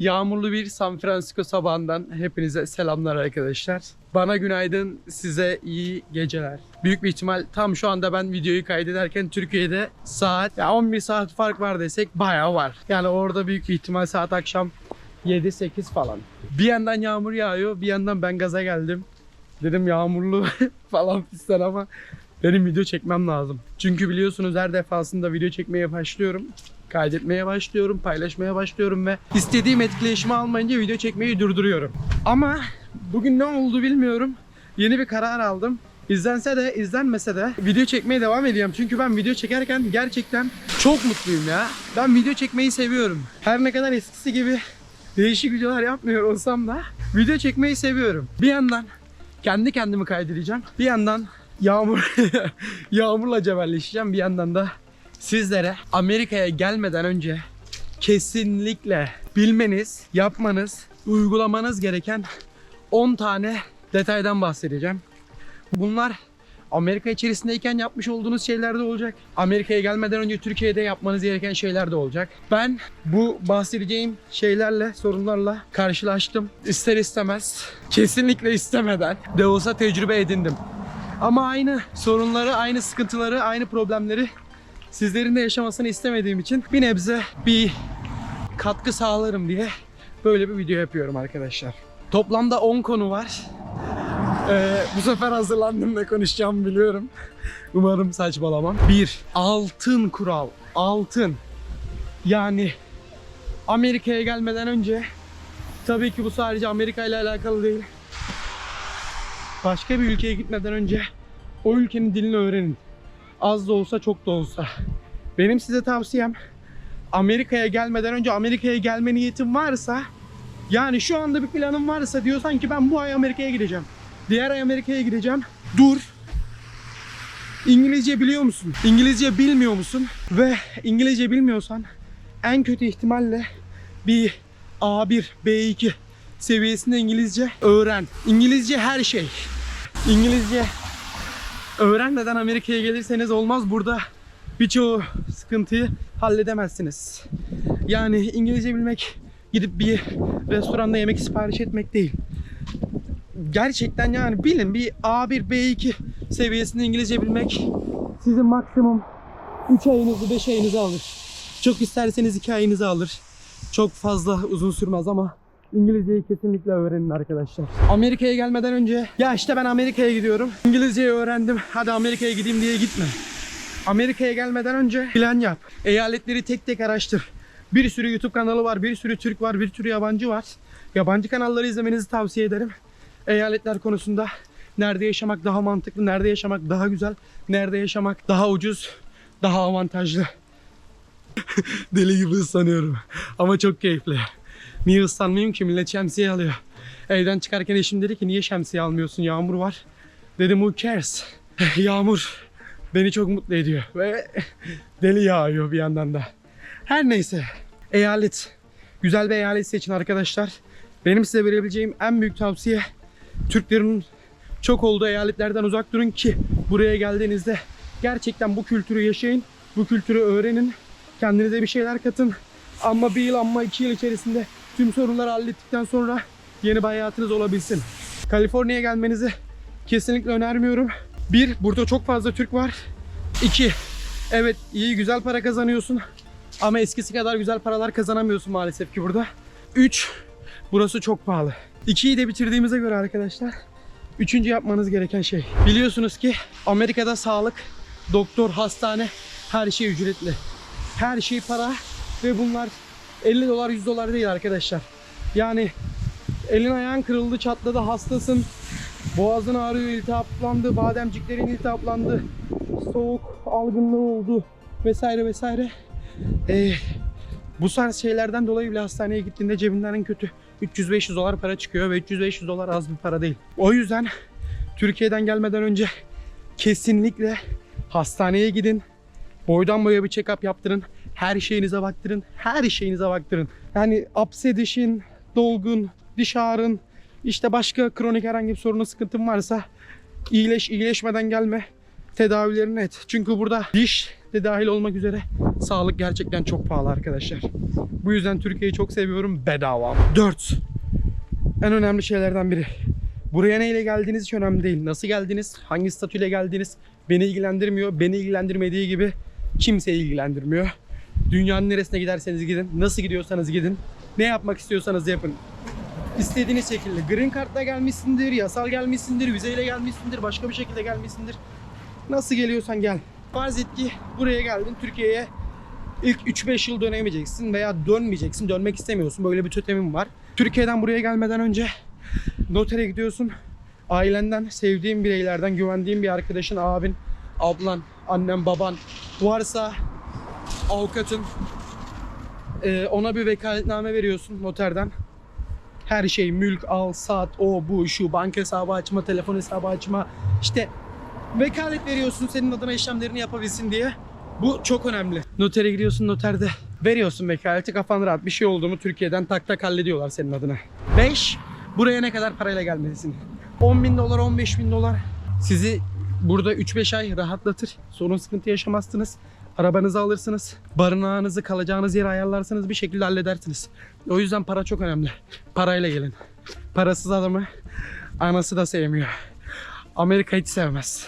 Yağmurlu bir San Francisco sabahından hepinize selamlar arkadaşlar. Bana günaydın, size iyi geceler. Büyük bir ihtimal tam şu anda ben videoyu kaydederken Türkiye'de saat ya 11 saat fark var desek bayağı var. Yani orada büyük bir ihtimal saat akşam 7-8 falan. Bir yandan yağmur yağıyor, bir yandan ben gaza geldim. Dedim yağmurlu falan fistan ama benim video çekmem lazım. Çünkü biliyorsunuz her defasında video çekmeye başlıyorum. Kaydetmeye başlıyorum, paylaşmaya başlıyorum ve istediğim etkileşimi almayınca video çekmeyi durduruyorum. Ama bugün ne oldu bilmiyorum. Yeni bir karar aldım. İzlense de izlenmese de video çekmeye devam edeceğim. Çünkü ben video çekerken gerçekten çok mutluyum ya. Ben video çekmeyi seviyorum. Her ne kadar eskisi gibi değişik videolar yapmıyor olsam da video çekmeyi seviyorum. Bir yandan kendi kendimi kaydedeceğim. Bir yandan yağmur yağmurla cebelleşeceğim. Bir yandan da sizlere Amerika'ya gelmeden önce kesinlikle bilmeniz, yapmanız, uygulamanız gereken 10 tane detaydan bahsedeceğim. Bunlar Amerika içerisindeyken yapmış olduğunuz şeyler de olacak. Amerika'ya gelmeden önce Türkiye'de yapmanız gereken şeyler de olacak. Ben bu bahsedeceğim şeylerle, sorunlarla karşılaştım. İster istemez, kesinlikle istemeden de olsa tecrübe edindim. Ama aynı sorunları, aynı sıkıntıları, aynı problemleri sizlerin de yaşamasını istemediğim için bir nebze bir katkı sağlarım diye böyle bir video yapıyorum arkadaşlar. Toplamda 10 konu var. Ee, bu sefer hazırlandım ne konuşacağımı biliyorum. Umarım saçmalamam. 1. Altın kural. Altın. Yani Amerika'ya gelmeden önce tabii ki bu sadece Amerika ile alakalı değil. Başka bir ülkeye gitmeden önce o ülkenin dilini öğrenin. Az da olsa çok da olsa. Benim size tavsiyem Amerika'ya gelmeden önce Amerika'ya gelme niyetin varsa yani şu anda bir planın varsa diyorsan ki ben bu ay Amerika'ya gideceğim. Diğer ay Amerika'ya gideceğim. Dur. İngilizce biliyor musun? İngilizce bilmiyor musun? Ve İngilizce bilmiyorsan en kötü ihtimalle bir A1, B2 seviyesinde İngilizce öğren. İngilizce her şey. İngilizce öğrenmeden Amerika'ya gelirseniz olmaz. Burada birçoğu sıkıntıyı halledemezsiniz. Yani İngilizce bilmek gidip bir restoranda yemek sipariş etmek değil. Gerçekten yani bilin bir A1, B2 seviyesinde İngilizce bilmek sizin maksimum 3 ayınızı 5 ayınızı alır. Çok isterseniz 2 ayınızı alır. Çok fazla uzun sürmez ama İngilizceyi kesinlikle öğrenin arkadaşlar. Amerika'ya gelmeden önce ya işte ben Amerika'ya gidiyorum. İngilizceyi öğrendim. Hadi Amerika'ya gideyim diye gitme. Amerika'ya gelmeden önce plan yap. Eyaletleri tek tek araştır. Bir sürü YouTube kanalı var, bir sürü Türk var, bir sürü yabancı var. Yabancı kanalları izlemenizi tavsiye ederim. Eyaletler konusunda nerede yaşamak daha mantıklı, nerede yaşamak daha güzel, nerede yaşamak daha ucuz, daha avantajlı. Deli gibi ıslanıyorum. Ama çok keyifli. Niye ıslanmayayım ki? Millet şemsiye alıyor. Evden çıkarken eşim dedi ki niye şemsiye almıyorsun? Yağmur var. Dedim who cares? Yağmur beni çok mutlu ediyor. Ve deli yağıyor bir yandan da. Her neyse. Eyalet. Güzel bir eyalet seçin arkadaşlar. Benim size verebileceğim en büyük tavsiye Türklerin çok olduğu eyaletlerden uzak durun ki buraya geldiğinizde gerçekten bu kültürü yaşayın. Bu kültürü öğrenin. Kendinize bir şeyler katın. Ama bir yıl ama iki yıl içerisinde tüm sorunları hallettikten sonra yeni bir hayatınız olabilsin. Kaliforniya'ya gelmenizi kesinlikle önermiyorum. Bir, burada çok fazla Türk var. İki, evet iyi güzel para kazanıyorsun. Ama eskisi kadar güzel paralar kazanamıyorsun maalesef ki burada. Üç, burası çok pahalı. İkiyi de bitirdiğimize göre arkadaşlar Üçüncü yapmanız gereken şey. Biliyorsunuz ki Amerika'da sağlık, doktor, hastane her şey ücretli. Her şey para ve bunlar 50 dolar 100 dolar değil arkadaşlar. Yani elin ayağın kırıldı, çatladı, hastasın. Boğazın ağrıyor, iltihaplandı, bademciklerin iltihaplandı. Soğuk algınlığı oldu vesaire vesaire. Ee, bu tarz şeylerden dolayı bile hastaneye gittiğinde cebinden en kötü 300-500 dolar para çıkıyor ve 300-500 dolar az bir para değil. O yüzden Türkiye'den gelmeden önce kesinlikle hastaneye gidin. Boydan boya bir check-up yaptırın. Her şeyinize baktırın. Her şeyinize baktırın. Yani apse dişin, dolgun, diş ağrın, işte başka kronik herhangi bir sorunun sıkıntın varsa iyileş iyileşmeden gelme tedavilerini et. Çünkü burada diş de dahil olmak üzere sağlık gerçekten çok pahalı arkadaşlar. Bu yüzden Türkiye'yi çok seviyorum bedava. 4. En önemli şeylerden biri. Buraya neyle geldiğiniz hiç önemli değil. Nasıl geldiniz, hangi statüyle geldiniz beni ilgilendirmiyor. Beni ilgilendirmediği gibi kimseyi ilgilendirmiyor. Dünyanın neresine giderseniz gidin, nasıl gidiyorsanız gidin, ne yapmak istiyorsanız yapın. İstediğiniz şekilde green card'la gelmişsindir, yasal gelmişsindir, vizeyle gelmişsindir, başka bir şekilde gelmişsindir. Nasıl geliyorsan gel. Farz et ki buraya geldin Türkiye'ye ilk 3-5 yıl dönemeyeceksin veya dönmeyeceksin, dönmek istemiyorsun. Böyle bir totemim var. Türkiye'den buraya gelmeden önce notere gidiyorsun. Ailenden, sevdiğin bireylerden, güvendiğin bir arkadaşın, abin, ablan, annen, baban varsa avukatın e, ona bir vekaletname veriyorsun noterden. Her şey mülk, al, sat, o, bu, şu, banka hesabı açma, telefon hesabı açma. işte vekalet veriyorsun senin adına işlemlerini yapabilsin diye. Bu çok önemli. Notere gidiyorsun noterde veriyorsun vekaleti kafan rahat bir şey oldu mu Türkiye'den tak tak hallediyorlar senin adına. 5. Buraya ne kadar parayla gelmelisin? 10 bin dolar 15 bin dolar sizi burada 3-5 ay rahatlatır. Sorun sıkıntı yaşamazsınız. Arabanızı alırsınız. Barınağınızı kalacağınız yeri ayarlarsınız bir şekilde halledersiniz. O yüzden para çok önemli. Parayla gelin. Parasız adamı anası da sevmiyor. Amerika hiç sevmez.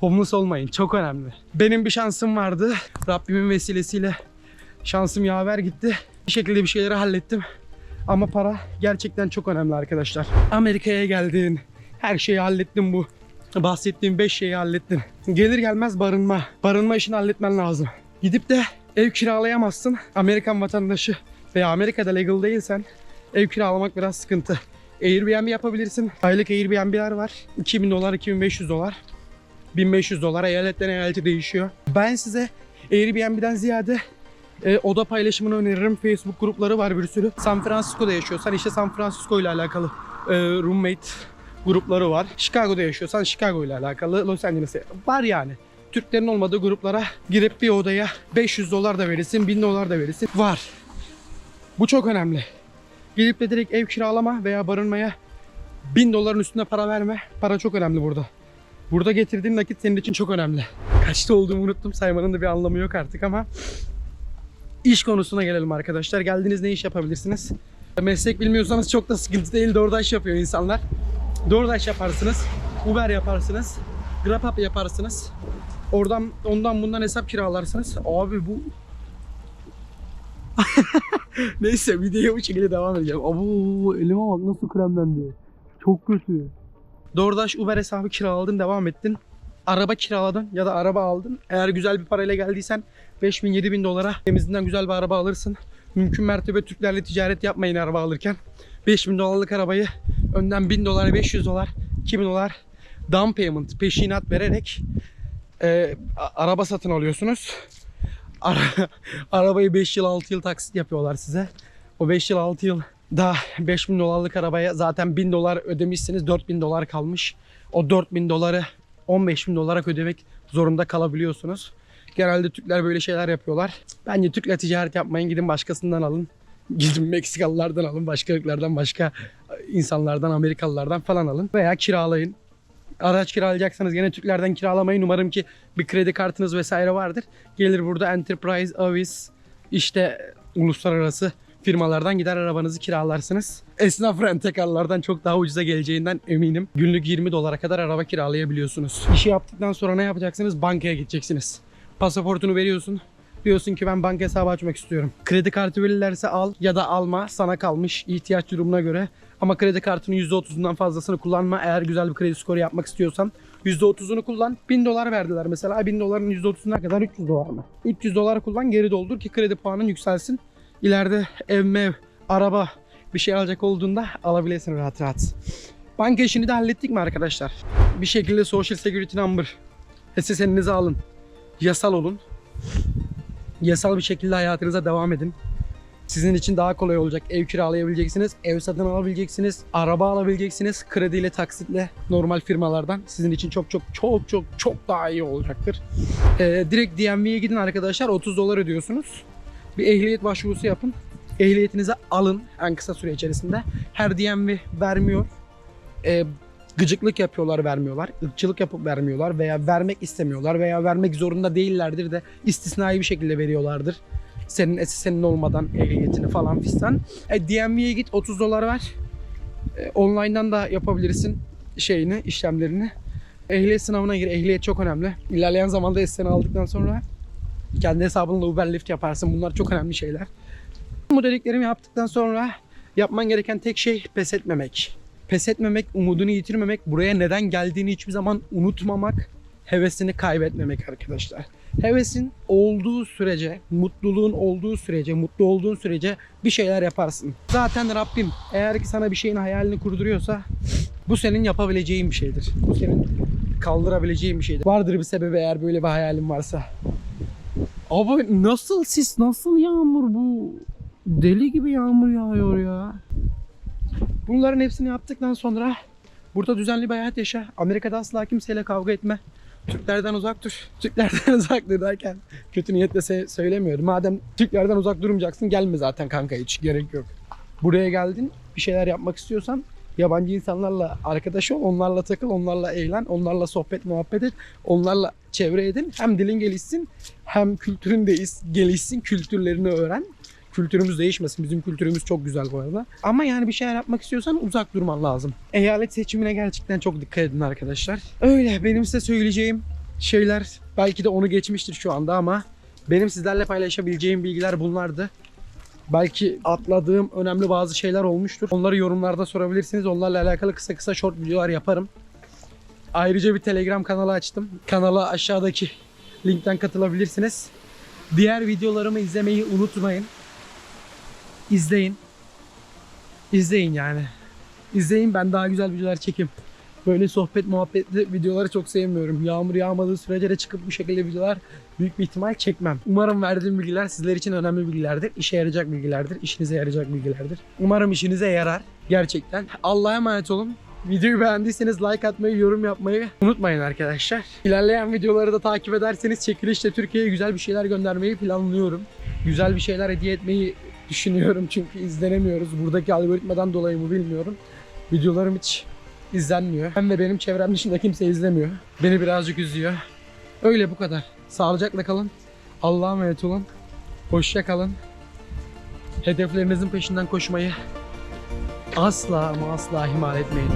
Homeless olmayın. Çok önemli. Benim bir şansım vardı. Rabbimin vesilesiyle şansım yaver gitti. Bir şekilde bir şeyleri hallettim. Ama para gerçekten çok önemli arkadaşlar. Amerika'ya geldin. Her şeyi hallettin bu. Bahsettiğim 5 şeyi hallettin. Gelir gelmez barınma. Barınma işini halletmen lazım. Gidip de ev kiralayamazsın. Amerikan vatandaşı veya Amerika'da legal değilsen ev kiralamak biraz sıkıntı. Airbnb yapabilirsin. Aylık Airbnb'ler var. 2000 dolar, 2500 dolar. 1500 dolar eyaletten eyalete değişiyor. Ben size Airbnb'den ziyade e, oda paylaşımını öneririm. Facebook grupları var bir sürü. San Francisco'da yaşıyorsan işte San Francisco ile alakalı e, roommate grupları var. Chicago'da yaşıyorsan Chicago ile alakalı Los Angeles'e var yani. Türklerin olmadığı gruplara girip bir odaya 500 dolar da verirsin, 1000 dolar da verirsin. Var. Bu çok önemli. Gidip de direkt ev kiralama veya barınmaya 1000 doların üstüne para verme. Para çok önemli burada. Burada getirdiğin nakit senin için çok önemli. Kaçta olduğumu unuttum saymanın da bir anlamı yok artık ama iş konusuna gelelim arkadaşlar. Geldiniz ne iş yapabilirsiniz? Meslek bilmiyorsanız çok da sıkıntı değil. DoorDash yapıyor insanlar. DoorDash yaparsınız. Uber yaparsınız. GrabHub yaparsınız. Oradan ondan bundan hesap kiralarsınız. Abi bu Neyse videoya bu şekilde devam edeceğim. Abu elime bak nasıl kremlendi. Çok kötü. DoorDash Uber hesabı kiraladın devam ettin. Araba kiraladın ya da araba aldın. Eğer güzel bir parayla geldiysen 5000 7000 dolara temizinden güzel bir araba alırsın. Mümkün mertebe Türklerle ticaret yapmayın araba alırken. 5000 dolarlık arabayı önden 1000 dolar, 500 dolar, 2000 dolar down payment peşinat vererek e, araba satın alıyorsunuz. Ara- arabayı 5 yıl 6 yıl taksit yapıyorlar size. O 5 yıl 6 yıl da 5000 dolarlık arabaya zaten 1000 dolar ödemişsiniz 4000 dolar kalmış. O 4000 doları 15 bin dolara ödemek zorunda kalabiliyorsunuz. Genelde Türkler böyle şeyler yapıyorlar. Bence Türk'le ticaret yapmayın gidin başkasından alın. Gidin Meksikalılardan alın, başka ırklardan, başka insanlardan, Amerikalılardan falan alın. Veya kiralayın. Araç kiralayacaksanız gene Türklerden kiralamayın. Umarım ki bir kredi kartınız vesaire vardır. Gelir burada Enterprise, Avis, işte uluslararası firmalardan gider arabanızı kiralarsınız. Esnaf rentekarlardan çok daha ucuza geleceğinden eminim. Günlük 20 dolara kadar araba kiralayabiliyorsunuz. İşi yaptıktan sonra ne yapacaksınız? Bankaya gideceksiniz. Pasaportunu veriyorsun. Diyorsun ki ben banka hesabı açmak istiyorum. Kredi kartı verirlerse al ya da alma sana kalmış ihtiyaç durumuna göre. Ama kredi kartının %30'undan fazlasını kullanma. Eğer güzel bir kredi skoru yapmak istiyorsan %30'unu kullan. 1000 dolar verdiler mesela. 1000 doların %30'una kadar 300 dolar mı? 300 dolar kullan geri doldur ki kredi puanın yükselsin. İleride ev mev, araba bir şey alacak olduğunda alabilirsin rahat rahat. Banka işini de hallettik mi arkadaşlar? Bir şekilde Social Security Number SSN'inizi alın. Yasal olun. Yasal bir şekilde hayatınıza devam edin. Sizin için daha kolay olacak. Ev kiralayabileceksiniz, ev satın alabileceksiniz, araba alabileceksiniz. Krediyle, taksitle, normal firmalardan. Sizin için çok çok çok çok çok daha iyi olacaktır. Ee, direkt DMV'ye gidin arkadaşlar. 30 dolar ödüyorsunuz. Bir ehliyet başvurusu yapın. Ehliyetinizi alın en kısa süre içerisinde. Her DMV vermiyor. Ee, gıcıklık yapıyorlar vermiyorlar, ırkçılık yapıp vermiyorlar veya vermek istemiyorlar veya vermek zorunda değillerdir de istisnai bir şekilde veriyorlardır. Senin senin olmadan ehliyetini falan fistan. E, DMV'ye git 30 dolar ver. E, online'dan da yapabilirsin şeyini, işlemlerini. Ehliyet sınavına gir. Ehliyet çok önemli. İlerleyen zamanda SS'ni aldıktan sonra kendi hesabınla Uber Lyft yaparsın. Bunlar çok önemli şeyler. Bu dediklerimi yaptıktan sonra yapman gereken tek şey pes etmemek. Pes etmemek, umudunu yitirmemek, buraya neden geldiğini hiçbir zaman unutmamak, hevesini kaybetmemek arkadaşlar. Hevesin olduğu sürece, mutluluğun olduğu sürece, mutlu olduğun sürece bir şeyler yaparsın. Zaten Rabbim eğer ki sana bir şeyin hayalini kurduruyorsa bu senin yapabileceğin bir şeydir. Bu senin kaldırabileceğin bir şeydir. Vardır bir sebebi eğer böyle bir hayalin varsa. Abi nasıl sis, nasıl yağmur bu? Deli gibi yağmur yağıyor ya. Bunların hepsini yaptıktan sonra burada düzenli bir hayat yaşa. Amerika'da asla kimseyle kavga etme. Türklerden uzak dur. Türklerden uzak dur derken kötü niyetle söylemiyorum. Madem Türklerden uzak durmayacaksın gelme zaten kanka hiç gerek yok. Buraya geldin bir şeyler yapmak istiyorsan yabancı insanlarla arkadaş ol, onlarla takıl, onlarla eğlen, onlarla sohbet muhabbet et, onlarla çevre edin. Hem dilin gelişsin hem kültürün de gelişsin, kültürlerini öğren. Kültürümüz değişmesin. Bizim kültürümüz çok güzel bu arada. Ama yani bir şeyler yapmak istiyorsan uzak durman lazım. Eyalet seçimine gerçekten çok dikkat edin arkadaşlar. Öyle benim size söyleyeceğim şeyler belki de onu geçmiştir şu anda ama benim sizlerle paylaşabileceğim bilgiler bunlardı. Belki atladığım önemli bazı şeyler olmuştur. Onları yorumlarda sorabilirsiniz. Onlarla alakalı kısa kısa short videolar yaparım. Ayrıca bir Telegram kanalı açtım. Kanala aşağıdaki linkten katılabilirsiniz. Diğer videolarımı izlemeyi unutmayın. İzleyin. İzleyin yani. İzleyin ben daha güzel videolar çekeyim. Böyle sohbet muhabbetli videoları çok sevmiyorum. Yağmur yağmadığı sürece de çıkıp bu şekilde videolar büyük bir ihtimal çekmem. Umarım verdiğim bilgiler sizler için önemli bilgilerdir. İşe yarayacak bilgilerdir. işinize yarayacak bilgilerdir. Umarım işinize yarar. Gerçekten. Allah'a emanet olun. Videoyu beğendiyseniz like atmayı, yorum yapmayı unutmayın arkadaşlar. İlerleyen videoları da takip ederseniz çekilişle Türkiye'ye güzel bir şeyler göndermeyi planlıyorum. Güzel bir şeyler hediye etmeyi düşünüyorum çünkü izlenemiyoruz. Buradaki algoritmadan dolayı mı bilmiyorum. Videolarım hiç izlenmiyor. Hem de benim çevrem dışında kimse izlemiyor. Beni birazcık üzüyor. Öyle bu kadar. Sağlıcakla kalın. Allah'a emanet olun. Hoşça kalın. Hedeflerinizin peşinden koşmayı asla ama asla ihmal etmeyin.